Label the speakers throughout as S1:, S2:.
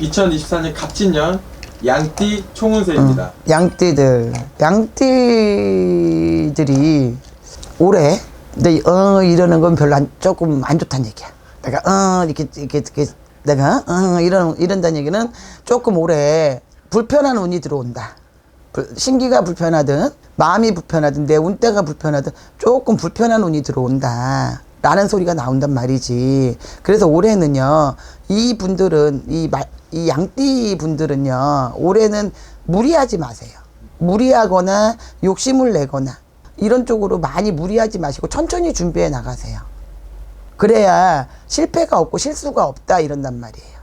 S1: 2024년 갑진년 양띠 총운세입니다.
S2: 양띠들 양띠들이 올해 근데 어 이러는 건 별로 안, 조금 안 좋다는 얘기야. 내가 어 이렇게 이렇게, 이렇게 내가 어 이런 이런다는 얘기는 조금 올해 불편한 운이 들어온다. 불- 신기가 불편하든 마음이 불편하든 내 운때가 불편하든 조금 불편한 운이 들어온다. 라는 소리가 나온단 말이지. 그래서 올해는요, 이 분들은, 이, 마- 이 양띠 분들은요, 올해는 무리하지 마세요. 무리하거나 욕심을 내거나 이런 쪽으로 많이 무리하지 마시고 천천히 준비해 나가세요. 그래야 실패가 없고 실수가 없다 이런단 말이에요.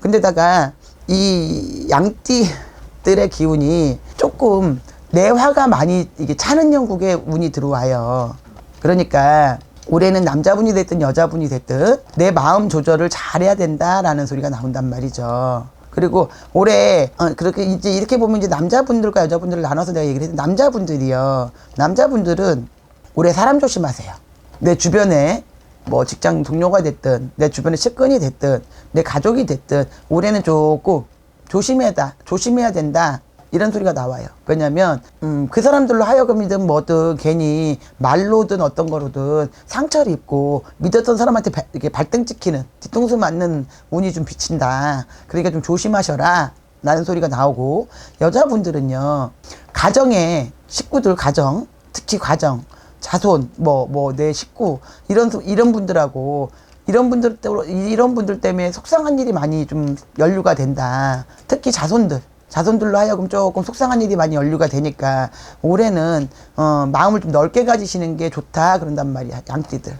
S2: 근데다가 이 양띠들의 기운이 조금 내 화가 많이 이게 차는 영국에 운이 들어와요. 그러니까 올해는 남자분이 됐든 여자분이 됐든 내 마음 조절을 잘해야 된다라는 소리가 나온단 말이죠. 그리고 올해 어, 그렇게 이제 이렇게 보면 이제 남자분들과 여자분들을 나눠서 내가 얘기를 했는데 남자분들이요. 남자분들은 올해 사람 조심하세요. 내 주변에 뭐 직장 동료가 됐든 내 주변에 측근이 됐든 내 가족이 됐든 올해는 조금 조심해다 조심해야 된다 이런 소리가 나와요. 왜냐면 음, 그 사람들로 하여금이든 뭐든 괜히 말로든 어떤 거로든 상처를 입고 믿었던 사람한테 바- 이렇게 발등 찍히는 뒤통수 맞는 운이 좀 비친다. 그러니까 좀 조심하셔라. 라는 소리가 나오고 여자분들은요 가정에 식구들 가정 특히 가정 자손 뭐 뭐 내 식구 이런 소- 이런 분들하고 이런 분들 때 이런 분들 때문에 속상한 일이 많이 좀 연루가 된다. 특히 자손들 자손들로 하여금 조금 속상한 일이 많이 연루가 되니까 올해는 어, 마음을 좀 넓게 가지시는 게 좋다 그런단 말이야 양띠들.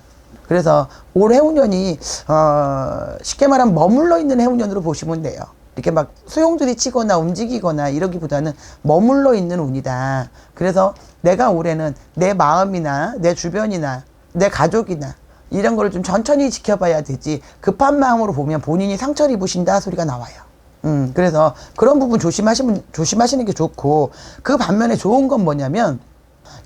S2: 그래서 올 해운년이 어, 쉽게 말하면 머물러 있는 해운년으로 보시면 돼요. 이렇게 막 소용돌이 치거나 움직이거나 이러기보다는 머물러 있는 운이다. 그래서 내가 올해는 내 마음이나 내 주변이나 내 가족이나 이런 거를 좀 천천히 지켜봐야 되지 급한 마음으로 보면 본인이 상처를 입으신다 소리가 나와요. 음, 그래서 그런 부분 조심하시면, 조심하시는 게 좋고 그 반면에 좋은 건 뭐냐면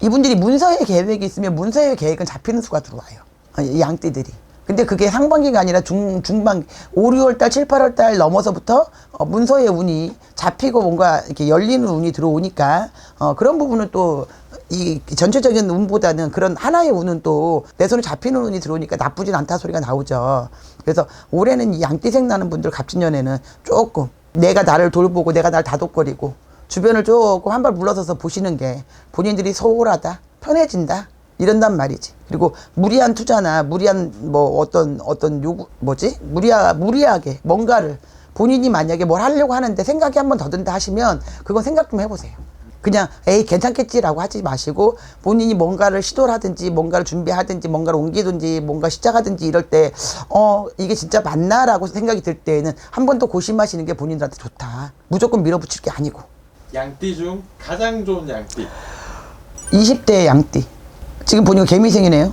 S2: 이분들이 문서의 계획이 있으면 문서의 계획은 잡히는 수가 들어와요. 어, 이 양띠들이. 근데 그게 상반기가 아니라 중, 중반기, 5, 6월 달, 7, 8월 달 넘어서부터 어, 문서의 운이 잡히고 뭔가 이렇게 열리는 운이 들어오니까 어, 그런 부분은 또 이 전체적인 운보다는 그런 하나의 운은 또 내 손에 잡히는 운이 들어오니까 나쁘진 않다 소리가 나오죠. 그래서 올해는 이 양띠생 나는 분들 갑진년에는 조금 내가 나를 돌보고 내가 날 다독거리고 주변을 조금 한 발 물러서서 보시는 게 본인들이 소홀하다, 편해진다. 이런단 말이지. 그리고 무리한 투자나 무리한 뭐 어떤 어떤 요구 뭐지? 무리하 무리하게 뭔가를 본인이 만약에 뭘 하려고 하는데 생각이 한 번 더 든다 하시면 그건 생각 좀 해보세요. 그냥 에이 괜찮겠지라고 하지 마시고 본인이 뭔가를 시도를 하든지 뭔가를 준비하든지 뭔가를 옮기든지 뭔가 시작하든지 이럴 때 어 이게 진짜 맞나라고 생각이 들 때에는 한 번 더 고심하시는 게 본인들한테 좋다. 무조건 밀어붙일 게 아니고.
S1: 양띠 중 가장 좋은 양띠.
S2: 20대 양띠. 지금 보니까 개미생이네요.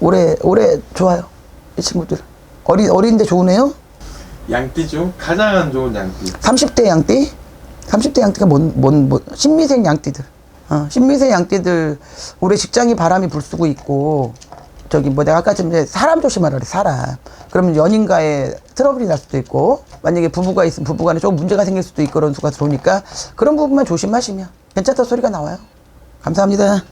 S2: 올해, 올해 좋아요. 이 친구들. 어린, 어린데 좋으네요.
S1: 양띠 중 가장 안 좋은 양띠.
S2: 30대 양띠. 30대 양띠가 뭔, 뭔, 뭔, 신미생 양띠들. 어, 신미생 양띠들, 올해 직장이 바람이 불쓰고 있고, 저기 뭐 내가 아까 전에 사람 조심하라 그래, 사람. 그러면 연인과의 트러블이 날 수도 있고, 만약에 부부가 있으면 부부간에 조금 문제가 생길 수도 있고 그런 수가 들어오니까, 그런 부분만 조심하시면 괜찮다 소리가 나와요. 감사합니다.